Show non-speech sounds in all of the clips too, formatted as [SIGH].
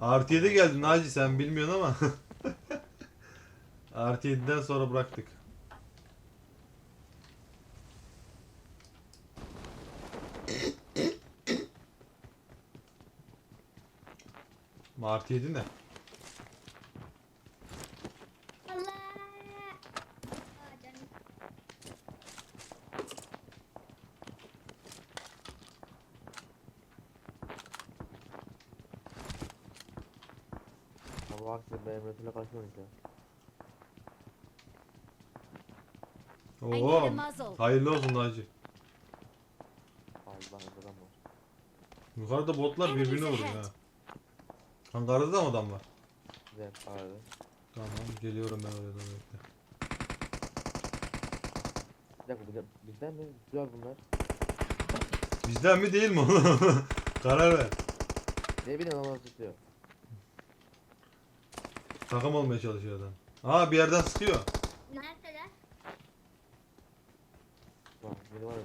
Artı 7 geldi Naci sen bilmiyorsun ama. [LAUGHS] Artı 7'den sonra bıraktık. Artı 7 ne? Allah. Aa, canım. Ama bak size benim ötüyle kaçmıyoruz ya. I need a Oo. Hayırlı olsun Naci. Allah adam var. Yukarıda botlar birbirini vuruyor ha. Ankara'da da mı adam var? Güzel abi. Tamam geliyorum ben oraya doğru bekle. Bir dakika bizden, bizden mi? Güzel bunlar. Bizden mi değil mi oğlum? [LAUGHS] Karar ver. Ne bileyim ama tutuyor. Takım olmaya çalışıyor adam. Aa bir yerden sıkıyor. Neredeler? Bak benim var ya.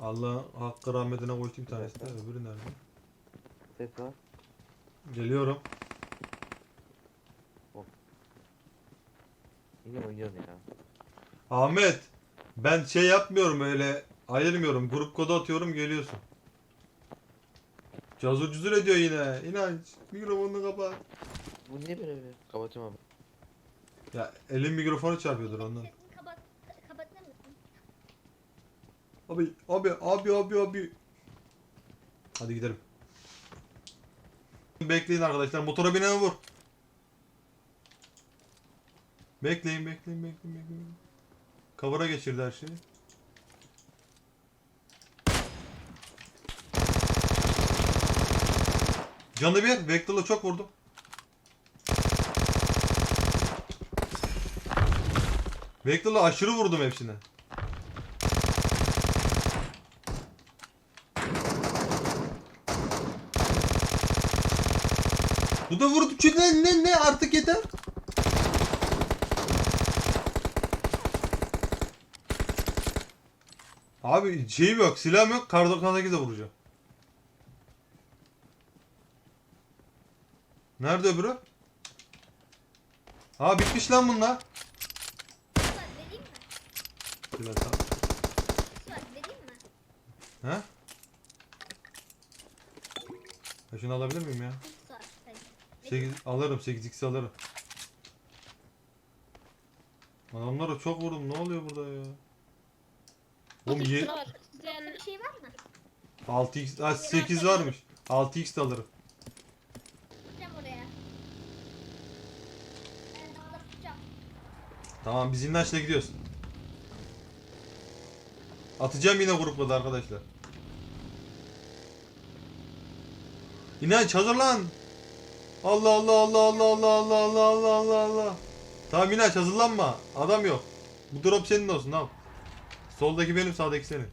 Allah hakkı rahmetine koştu bir tanesi de öbürü nerede? Ses var. Geliyorum. Yine oynuyorsun ya. Ahmet ben şey yapmıyorum öyle ayırmıyorum. Grup kodu atıyorum geliyorsun. Cazur cuzur ediyor yine. İnanç mikrofonunu kapat. Bu niye böyle bir? Kapatıyorum abi. Ya elin mikrofonu çarpıyordur ondan. Sesini kapat, kapatır mısın? Abi abi abi abi abi. Hadi gidelim. Bekleyin arkadaşlar. Motora binen vur. Bekleyin bekleyin bekleyin bekleyin. Kavara geçirdi her şeyi. Canı bir. Vector'la çok vurdum. Vector'la aşırı vurdum hepsine. Bu da vurdu. Ne ne ne artık yeter. Abi şeyim yok, silahım yok. Kar 98 de vuracağım. Nerede öbürü? Ha bitmiş lan bunlar. Su var, vereyim mi? Su var, vereyim mi? He? Ya şunu alabilir miyim ya? 8 alırım 8x alırım. Adamlara çok vurdum. Ne oluyor burada ya? Oğlum ye bir şey var mı? 6x ha, 8 varmış. 6x de alırım. Oraya. Ben tutacağım. Tamam biz İnnaç'la gidiyoruz. Atacağım yine grupla arkadaşlar. İnanç hazırlan. Allah Allah Allah Allah Allah Allah Allah Allah Allah Allah. Tamam İnanç hazırlanma. Adam yok. Bu drop senin olsun tamam. Soldaki benim sağdaki senin.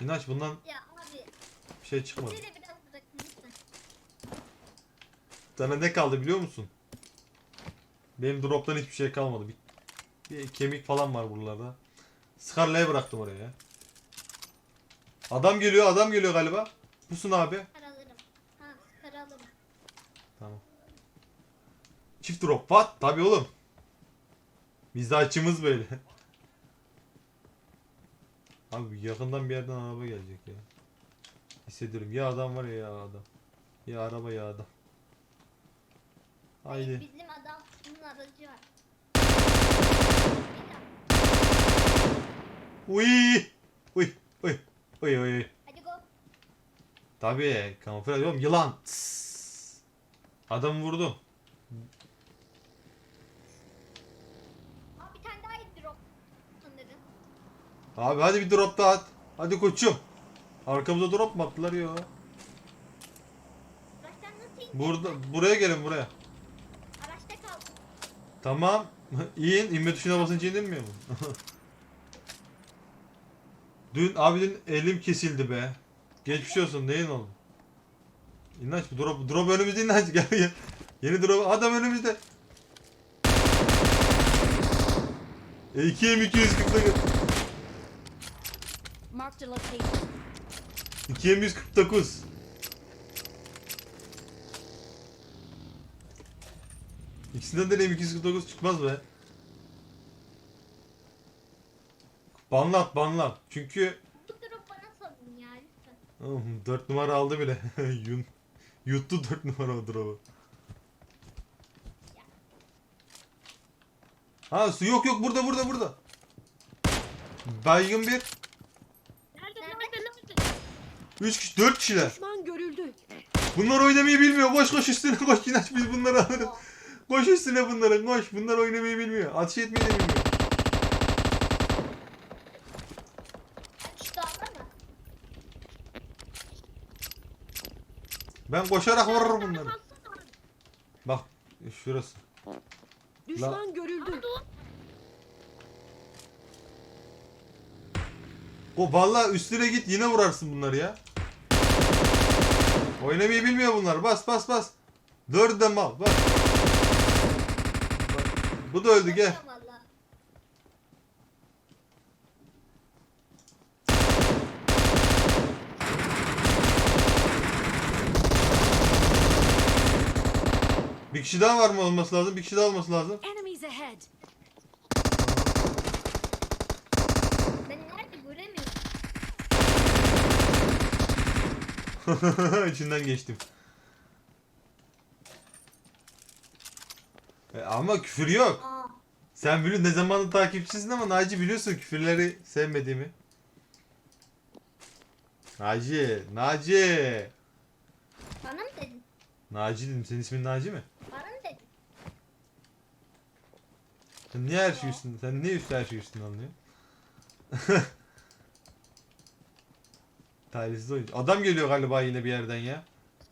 İnanç bundan Ya abi, bir şey çıkmadı. size de biraz bırakın lütfen. Sana ne kaldı biliyor musun? Benim droptan hiçbir şey kalmadı. Bir, bir kemik falan var buralarda. Scarlet'e bıraktım oraya ya. Adam geliyor, adam geliyor galiba. Pusun abi. Kar alırım. Ha, kar alırım. Tamam. Çift drop. What? Tabii oğlum. Mizahçımız böyle. [LAUGHS] Abi yakından bir yerden araba gelecek ya. Hissediyorum. Ya adam var ya ya adam. Ya araba ya adam. Haydi. Bizim adam, bunun aracı var. Uy! Uy! Uy! Uy uy! Hadi go. Tabii kamuflaj oğlum yılan. Adam vurdum. Aa, bir tane daha iyi drop sanırım. Abi hadi bir drop daha at. Hadi koçum. Arkamıza drop mu attılar ya? Araçtan nasıl indin? Burada buraya gelin buraya. Araçta kal. Tamam. [LAUGHS] İn. inme tuşuna basınca inilmiyor mu? [LAUGHS] Dün abi dün elim kesildi be. Geçmiş olsun neyin oğlum? İnanç bu drop, drop önümüzde inanç gel gel. Yeni drop adam önümüzde. E 2 m 249. 2 m 149. İkisinden de M249 çıkmaz be. Banlat banlat. Çünkü Bu drop bana salın ya lütfen. 4 numara aldı bile. [LAUGHS] Yun. Yuttu 4 numara o drop'u. Ha su yok yok burada burada burada. Baygın bir. Nerede? Nerede? Nerede? 3 kişi 4 kişiler. Düşman görüldü. Bunlar oynamayı bilmiyor. Koş koş üstüne koş. İnaç biz bunları alırız. Koş üstüne bunların koş. Bunlar oynamayı bilmiyor. Ateş etmeyi de bilmiyor. Kaç daha var mı? Ben koşarak vururum bunları. Bak şurası. Düşman görüldü. O vallahi üstüne git yine vurarsın bunları ya. Oynamayı bilmiyor bunlar. Bas bas bas. Dördü de mal. Bas. Bak, Bu da öldü gel. Bir kişi daha var mı olması lazım? Bir kişi daha olması lazım. Enemies ahead. Ben nerede göremiyorum. [LAUGHS] İçinden geçtim. E, ama küfür yok. Aa. Sen biliyorsun ne zamandır takipçisin ama Naci biliyorsun küfürleri sevmediğimi. Naci, Naci. Bana mı dedin? Naci dedim. Senin ismin Naci mi? Bana mı dedin? Sen niye her şey üstün? Sen niye üstü her şey üstüne alınıyorsun? [LAUGHS] Talihsiz oyuncu. Adam geliyor galiba yine bir yerden ya.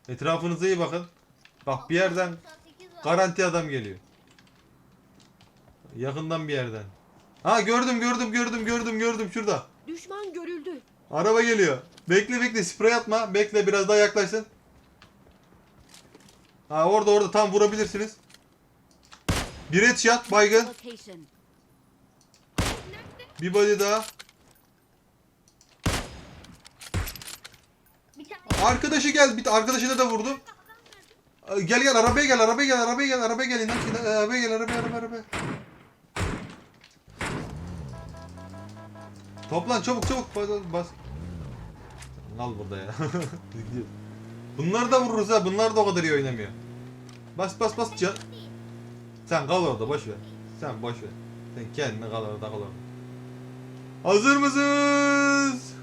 Etrafınıza iyi bakın. Bak bir yerden 98 var. garanti adam geliyor. Yakından bir yerden. Ha gördüm gördüm gördüm gördüm gördüm şurada. Düşman görüldü. Araba geliyor. Bekle bekle sprey atma. Bekle biraz daha yaklaşsın. Ha orada orada tam vurabilirsiniz. Bir headshot baygın. Bir body daha. Bir tane Arkadaşı gel. Bir arkadaşına da vurdum. Ay, Gel gel arabaya gel arabaya gel arabaya gel arabaya gel inan inan, arabaya gel arabaya arabaya arabaya. Toplan çabuk çabuk bas bas. Al burada ya. [LAUGHS] Bunları da vururuz ha. Bunlar da o kadar iyi oynamıyor. Bas bas bas. Can. Sen kal orada boş ver. Sen boş ver. Sen kendine kal orada kal orada. Hazır mısınız?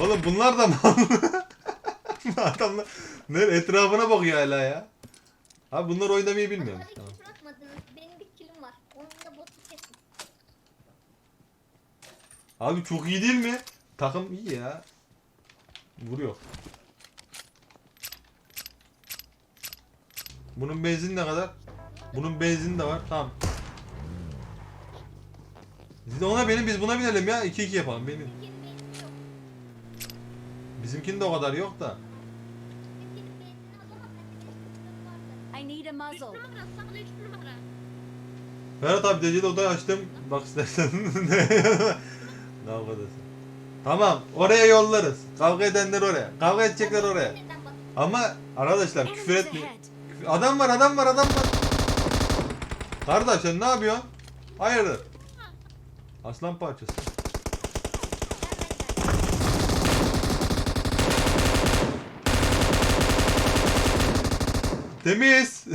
Oğlum bunlar da mal. [LAUGHS] Adamlar ne etrafına bakıyor hala ya. Abi bunlar oynamayı bilmiyor. Tamam. Benim bir kilim var. Onunla botu kesin. Abi çok iyi değil mi? Takım iyi ya. Vuruyor. Bunun benzin ne kadar? Bunun benzini de var. Tamam. Siz de ona benim biz buna binelim ya. 2-2 yapalım. Benim. Benzin. Bizimkinin de o kadar yok da. Benzin benzin. I need a muzzle. Ferhat abi decede odayı açtım. Bak istersen. [LAUGHS] Kavga desin. Tamam. Oraya yollarız. Kavga edenler oraya. Kavga edecekler oraya. Ama arkadaşlar küfür etmeyin. Adam var adam var adam var. Kardeş sen ne yapıyorsun? Hayırdır? Aslan parçası. Temiz. [LAUGHS]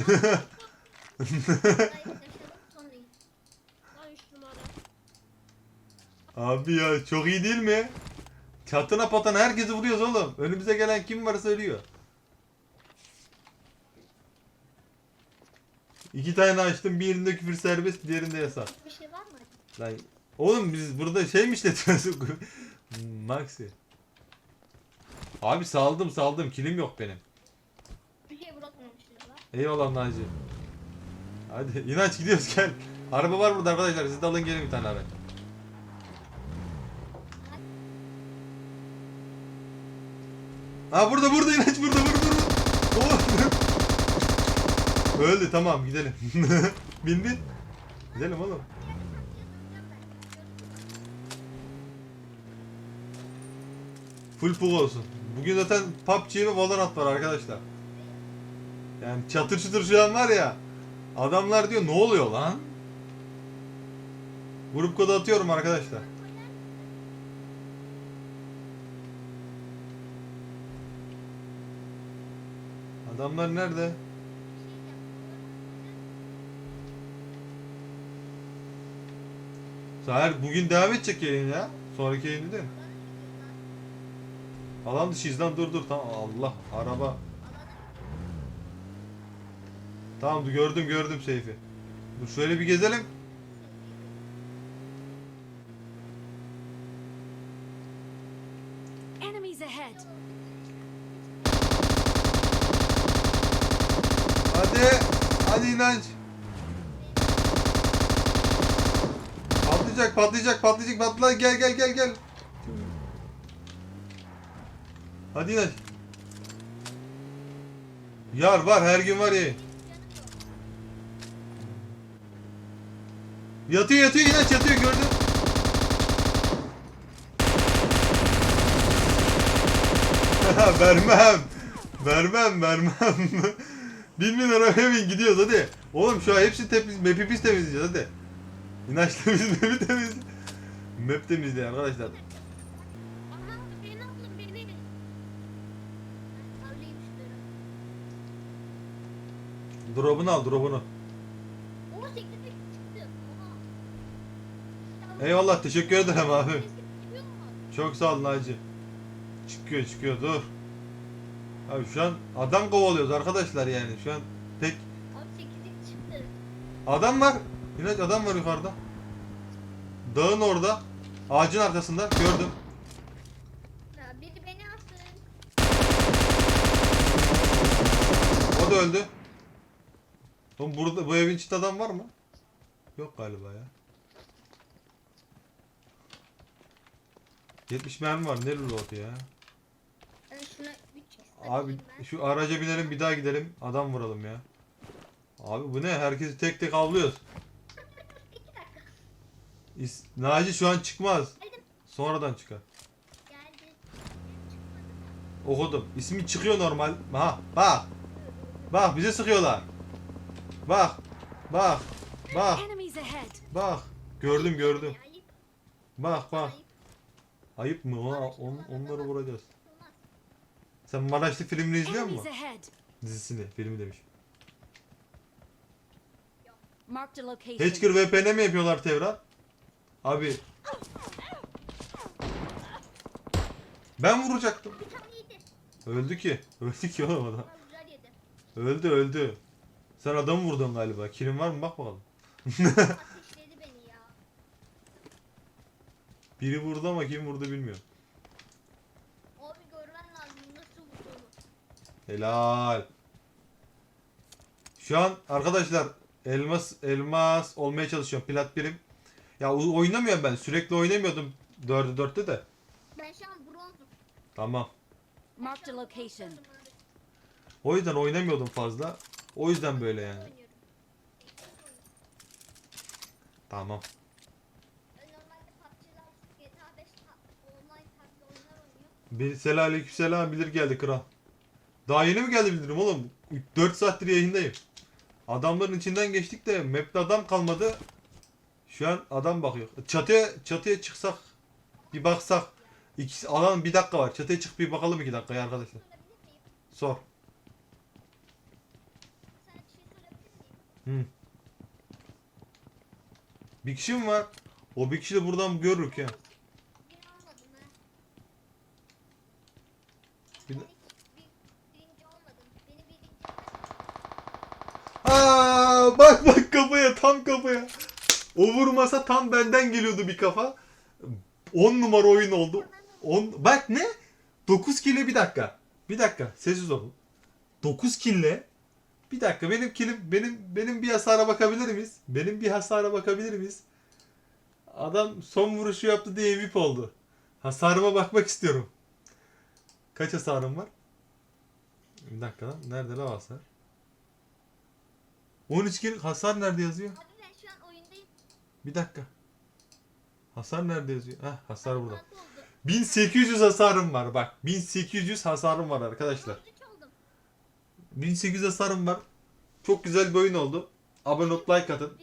Abi ya çok iyi değil mi? Çatına patana herkesi vuruyoruz oğlum. Önümüze gelen kim varsa ölüyor. İki tane açtım. Birinde küfür serbest, diğerinde yasak. Bir şey var mı? Lan oğlum biz burada şey mi işletiyoruz? [LAUGHS] Maxi. Abi saldım saldım. Kilim yok benim. Bir şey bırakmamışlar. Eyvallah Naci. Hadi inanç gidiyoruz gel. Araba var burada arkadaşlar. Siz de alın gelin bir tane araç. Ha burada burada inanç burada burada burada. Oh. Öldü tamam gidelim. [LAUGHS] bin bin. Gidelim oğlum. Full pul olsun. Bugün zaten PUBG ve Valorant var arkadaşlar. Yani çatır çutur şu an var ya. Adamlar diyor ne oluyor lan? Grup kodu atıyorum arkadaşlar. Adamlar nerede? Seher bugün devam edecek yayın ya. Sonraki yayını değil mi? Alan dışıyız lan dur dur tamam Allah araba. Tamam gördüm gördüm Seyfi. Dur şöyle bir gezelim. Enemies ahead. Hadi. Hadi inanç. Patlayacak patlayacak patlayacak patla gel gel gel gel. Hadi inanç. Yar var her gün var ya. Yatıyor yatıyor inanç yatıyor gördün. [LAUGHS] vermem. Vermem vermem. [LAUGHS] bin bin arabaya bin gidiyoruz hadi. Oğlum şu an hepsi temiz, map'i biz temizleyeceğiz hadi. İnançla biz map'i temizle. Map temizle arkadaşlar. Aha beni alın beni. Öyleymiş böyle. Drop'unu al drop'unu. O 8'e çıktı. Oha. Eyvallah teşekkür ederim abi. Mu? Çok sağ ol Naci. Çıkıyor çıkıyor dur. Abi şu an adam kovalıyoruz arkadaşlar yani şu an tek Abi 8'e çıktı. adam var. İnanç adam var yukarıda. Dağın orada. Ağacın arkasında gördüm. Ya biri beni alsın. O da öldü. Oğlum burada bu evin içinde adam var mı? Yok galiba ya. 70 mermi var. Ne loot ya? Ben şuna 3 Abi şu araca binelim bir daha gidelim. Adam vuralım ya. Abi bu ne? Herkesi tek tek avlıyoruz. 2 dakika İs Naci şu an çıkmaz. Geldim. Sonradan çıkar. geldi. Okudum. İsmi çıkıyor normal. Ha bak. Bak bize sıkıyorlar. Bak. Bak. Bak. Enemies ahead. Bak. Gördüm gördüm. Ayıp, Bak bak. ayıp. Ayıp mı? Ona, on, onları vuracağız. Olmaz. Sen Maraşlı filmini izliyor Enemies musun? ahead. Dizisini, filmi demiş. Marked a location. Hatcher VPN mi yapıyorlar Tevra? Abi. Ben vuracaktım. Öldü ki. [LAUGHS] Öldü ki oğlum adam. Öldü öldü. Sen adamı vurdun galiba. Kirin var mı? Bak bakalım. [LAUGHS] Biri vurdu ama kim vurdu bilmiyorum. Abi görmen lazım nasıl vurduğunu. Helal. Şu an arkadaşlar elmas elmas olmaya çalışıyorum. Plat birim. Ya o- oynamıyorum ben. Sürekli oynamıyordum 4'e 4'te de. Ben şu an bronzum. Tamam. A an location. O yüzden oynamıyordum fazla. O yüzden böyle yani. Tamam. Ben normalde PUBG'ler, GTA 5 ta- online tarzı oyunlar oynuyor. Bir selamünaleyküm selam bilir geldi kral. Daha yeni mi geldi bildirim oğlum? 4 saattir yayındayım. Adamların içinden geçtik de map'te adam kalmadı. Şu an adam bakıyor. Çatıya çatıya çıksak bir baksak. İkisi, alan bir dakika var. Çatıya çık bir bakalım iki dakikaya arkadaşlar. Sor. Sana bir kişi mi var? O bir kişi de buradan görürük ya. Bir- Aa, bak bak kafaya tam kafaya. O vurmasa tam benden geliyordu bir kafa. 10 numara oyun oldu. 10 bak ne? 9 kille bir dakika. Bir dakika sessiz olun. 9 kille bir dakika benim kilim benim benim bir hasara bakabilir miyiz? Benim bir hasara bakabilir miyiz? Adam son vuruşu yaptı diye MVP oldu. Hasarıma bakmak istiyorum. Kaç hasarım var? Bir dakika lan. Nerede lan hasar? 13 kill hasar nerede yazıyor? Abi ben şu an oyundayım. Bir dakika. Hasar nerede yazıyor? Heh hasar burada. Altı oldu. 1800 hasarım var bak. 1800 hasarım var arkadaşlar. 33 oldum. 1800 hasarım var. Çok güzel bir oyun oldu. Abone olup like atın.